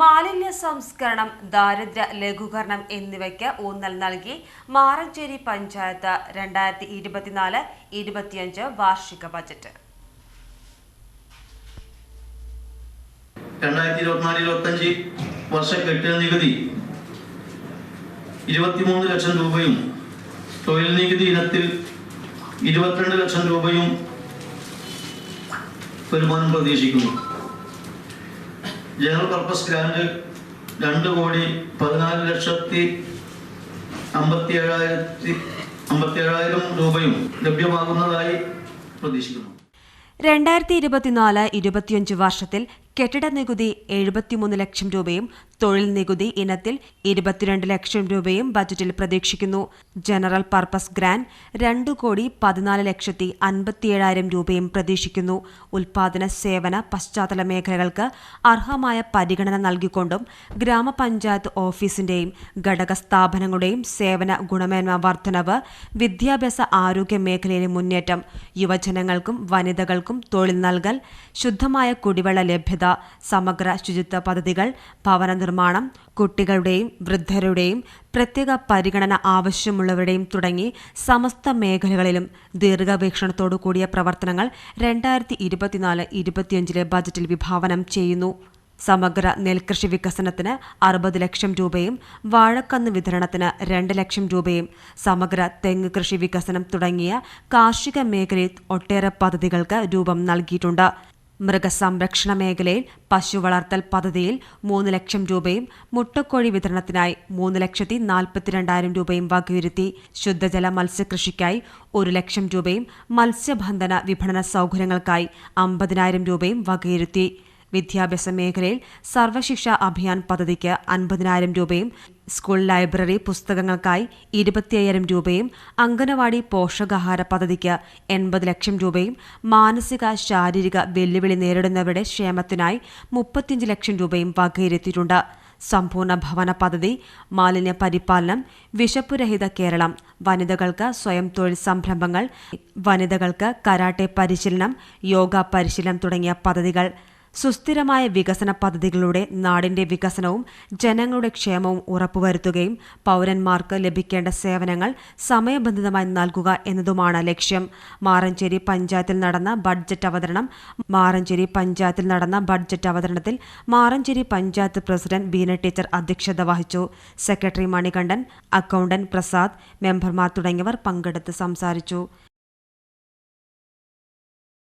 മാലിന്യ സംസ്കരണം ദാരിദ്ര്യ ലഘൂകരണം എന്നിവയ്ക്ക് ഊന്നൽ നൽകി മാറഞ്ചേരി പഞ്ചായത്ത് രണ്ടായിരത്തി ഇരുപത്തിനാല് ഇരുപത്തിയഞ്ച് വാർഷിക ബജറ്റ്. രണ്ടായിരത്തി ഇരുപത്തിനാല് ഇരുപത്തഞ്ച് വർഷ കെട്ടിട നികുതി ഇരുപത്തിമൂന്ന് ലക്ഷം രൂപയും തൊഴിൽ നികുതി ഇനത്തിൽ ഇരുപത്തിരണ്ട് ലക്ഷം രൂപയും വരുമാനം പ്രതീക്ഷിക്കുന്നു. ജനറൽ പർപ്പസ് ഗ്രാന്റ് രണ്ട് കോടി പതിനാല് ലക്ഷത്തി അമ്പത്തി ഏഴായിരത്തി അമ്പത്തി ഏഴായിരം രൂപയും ലഭ്യമാകുന്നതായി പ്രതീക്ഷിക്കുന്നു. രണ്ടായിരത്തി ഇരുപത്തിനാല് ഇരുപത്തിയഞ്ച് വർഷത്തിൽ കെട്ടിട നികുതി എഴുപത്തിമൂന്ന് ലക്ഷം രൂപയും തൊഴിൽ നികുതി ഇനത്തിൽ ഇരുപത്തിരണ്ട് ലക്ഷം രൂപയും ബജറ്റിൽ പ്രതീക്ഷിക്കുന്നു. ജനറൽ പർപ്പസ് ഗ്രാൻഡ് രണ്ട് കോടി പതിനാല് ലക്ഷത്തി അൻപത്തിയേഴായിരം രൂപയും പ്രതീക്ഷിക്കുന്നു. ഉൽപാദന സേവന പശ്ചാത്തല മേഖലകൾക്ക് അർഹമായ പരിഗണന നൽകിക്കൊണ്ടും ഗ്രാമപഞ്ചായത്ത് ഓഫീസിന്റെയും ഘടക സ്ഥാപനങ്ങളുടെയും സേവന ഗുണമേന്മ വർധനവ് വിദ്യാഭ്യാസ ആരോഗ്യ മേഖലയിലെ മുന്നേറ്റം യുവജനങ്ങൾക്കും വനിതകൾക്കും തൊഴിൽ നൽകൽ ശുദ്ധമായ കുടിവെള്ള ലഭ്യത സമഗ്ര ശുചിത്വ പദ്ധതികൾ ഭവന നിർമ്മാണം കുട്ടികളുടെയും വൃദ്ധരുടെയും പ്രത്യേക പരിഗണന ആവശ്യമുള്ളവരുടെയും തുടങ്ങി സമസ്ത മേഖലകളിലും ദീർഘവീക്ഷണത്തോടു കൂടിയ പ്രവർത്തനങ്ങൾ രണ്ടായിരത്തി ഇരുപത്തിനാല് ഇരുപത്തിയഞ്ചിലെ ബജറ്റിൽ വിഭാവനം ചെയ്യുന്നു. സമഗ്ര നെൽകൃഷി വികസനത്തിന് അറുപത് ലക്ഷം രൂപയും വാഴക്കന്ന് വിതരണത്തിന് രണ്ട് ലക്ഷം രൂപയും സമഗ്ര തെങ്ങ് കൃഷി വികസനം തുടങ്ങിയ കാർഷിക മേഖലയിൽ ഒട്ടേറെ പദ്ധതികൾക്ക് രൂപം നൽകിയിട്ടുണ്ട്. മൃഗസംരക്ഷണ മേഖലയിൽ പശു വളർത്തൽ പദ്ധതിയിൽ മൂന്ന് ലക്ഷം രൂപയും മുട്ടക്കോഴി വിതരണത്തിനായി മൂന്ന് ലക്ഷത്തി നാൽപ്പത്തിരണ്ടായിരം രൂപയും വകയിരുത്തി ശുദ്ധജല മത്സ്യകൃഷിക്കായി ഒരു ലക്ഷം രൂപയും മത്സ്യബന്ധന വിപണന സൗകര്യങ്ങൾക്കായി അമ്പതിനായിരം രൂപയും വകയിരുത്തി. വിദ്യാഭ്യാസ മേഖലയിൽ സർവശിക്ഷ അഭിയാൻ പദ്ധതിക്ക് അൻപതിനായിരം രൂപയും സ്കൂൾ ലൈബ്രറി പുസ്തകങ്ങൾക്കായി ഇരുപത്തിയ്യായിരം രൂപയും അംഗനവാടി പോഷകാഹാര പദ്ധതിക്ക് എൺപത് ലക്ഷം രൂപയും മാനസിക ശാരീരിക വെല്ലുവിളി നേരിടുന്നവരുടെ ക്ഷേമത്തിനായി മുപ്പത്തിയഞ്ച് ലക്ഷം രൂപയും വകയിരുത്തിയിട്ടുണ്ട്. സമ്പൂർണ ഭവന പദ്ധതി മാലിന്യ പരിപാലനം വിശപ്പുരഹിത കേരളം വനിതകൾക്ക് സ്വയം തൊഴിൽ സംരംഭങ്ങൾ വനിതകൾക്ക് കരാട്ടെ പരിശീലനം യോഗ പരിശീലനം തുടങ്ങിയ പദ്ധതികൾ. സുസ്ഥിരമായ വികസന പദ്ധതികളിലൂടെ നാടിന്റെ വികസനവും ജനങ്ങളുടെ ക്ഷേമവും ഉറപ്പുവരുത്തുകയും പൗരന്മാർക്ക് ലഭിക്കേണ്ട സേവനങ്ങൾ സമയബന്ധിതമായി നൽകുക എന്നതുമാണ് ലക്ഷ്യം. മാറഞ്ചേരി പഞ്ചായത്തിൽ നടന്ന ബഡ്ജറ്റ് അവതരണം മാറഞ്ചേരി പഞ്ചായത്തിൽ നടന്ന ബഡ്ജറ്റ് അവതരണത്തിൽ മാറഞ്ചേരി പഞ്ചായത്ത് പ്രസിഡന്റ് ബീന ടീച്ചർ അധ്യക്ഷത വഹിച്ചു. സെക്രട്ടറി മണികണ്ഠൻ അക്കൗണ്ടന്റ് പ്രസാദ് മെമ്പർമാർ തുടങ്ങിയവർ പങ്കെടുത്ത് സംസാരിച്ചു.